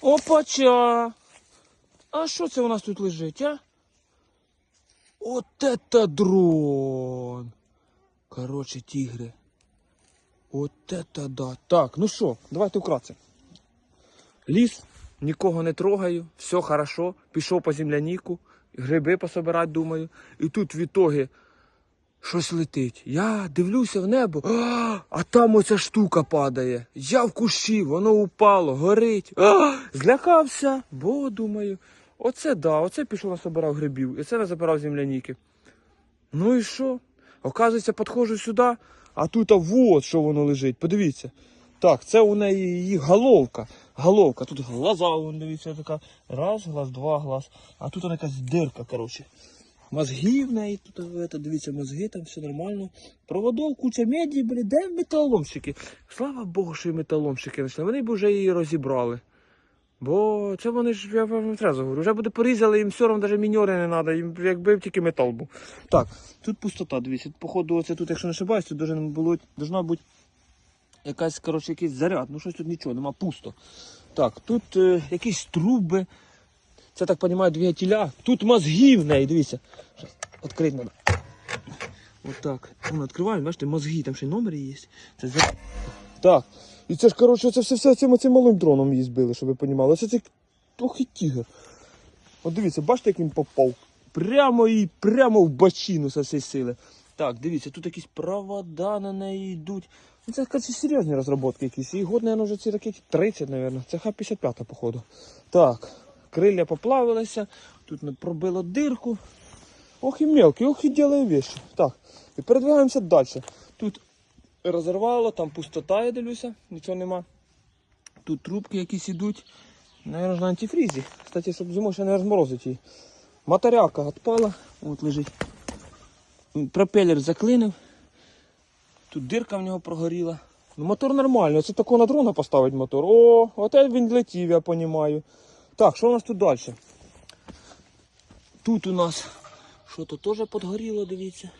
Опача! А що це у нас тут лежить, а? От это дрон! Короче, тігри. От это да. Так, ну що, давайте вкратце. Ліс, нікого не трогаю, все хорошо. Пішов по земляніку, гриби пособирати, думаю. І тут в ітогі щось летить. Я дивлюся в небо, а, а там оця штука падає. Я в кущі, воно упало, горить. А, злякався, бо думаю, оце да, оце пішов насобирав грибів, і це не забирав земляніки. Ну і що? Оказується, підходжу сюди, а тут а вот що воно лежить. Подивіться. Так, це у неї її головка. Головка. Тут глаза, вон, дивіться, така. Раз, глаз, два глаз. А тут вона якась дирка, коротше. Мозги в неї тут, это, дивіться, мозги, там все нормально. Проводов, куча меді, блін, де металомщики? Слава Богу, що і металомщики знайшли. Вони б вже її розібрали. Бо це вони ж, я вам треба говорю, вже буде порізали, їм все одно навіть міньори не треба, їм якби тільки метал був. Так, тут пустота, дивіться, походу, оце тут, якщо не ошибаюсь, тут должна бути якась, коротше, якийсь заряд. Ну щось тут нічого, нема пусто. Так, тут е, якісь труби. Це так розумію, двигателя. Тут мозги в неї, дивіться. Щас, Відкрити треба. Отак. Воно відкриваємо, бачите, мозги, там ще й номер є. Це за... Так. І це ж, коротше, це все, все цим, цим малим дроном її збили, щоб ви розуміли. Це цей трохи тігр. От дивіться, бачите, як він попав? Прямо і прямо в бочину со всієї сили. Так, дивіться, тут якісь провода на неї йдуть. Ну, Це якісь серйозні розробки якісь. І год, мабуть, вже ці ракеті 30, мабуть. Це Х-55, походу. Так, крилля поплавилися, тут пробило дирку. Ох і мелкий, ох і ділає вещи. Так, і передвигаємося далі. Тут розірвало, там пустота, я дивлюся, нічого нема. Тут трубки якісь ідуть. Наверное, на антифрізі. Кстати, щоб зимою ще не розморозити її. Моторяка відпала, от лежить. Пропелер заклинив. Тут дирка в нього прогоріла. Ну, мотор нормальний, це такого на дрона поставить мотор. О, от він летів, я розумію. Так, що у нас тут далі? Тут у нас що то теж підгоріло, дивіться.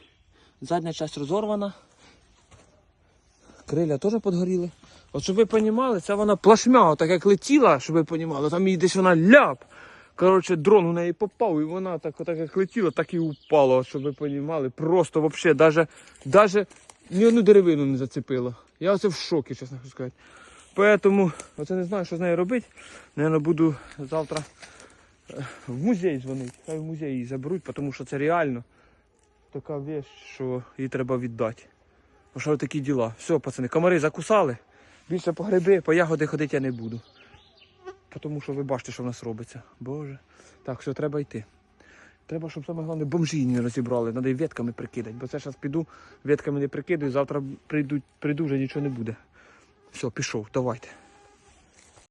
Задня частина розорвана. Криля теж підгоріли. От щоб ви розуміли, це вона плашмя, так як летіла, щоб ви розуміли, там їй десь вона ляп. Коротше, дрон у неї попав, і вона так, так як летіла, так і упала, щоб ви розуміли. Просто взагалі, даже ні одну деревину не зацепила. Я оце в шокі, чесно хочу сказати. Поэтому оце не знаю, що з нею робити. Наверно, буду завтра е, в музей дзвонити. Хай в музей її заберуть, тому що це реально така вещь, що її треба віддати. Ну що такі діла. Все, пацани, комари закусали. Більше по гриби, по ягоди ходити я не буду. Тому що ви бачите, що в нас робиться. Боже. Так, все, треба йти. Треба, щоб саме головне бомжі не розібрали, треба і ветками прикидати. Бо це зараз піду, ветками не прикидаю, завтра прийду, прийду вже нічого не буде. Все, пішов, давайте.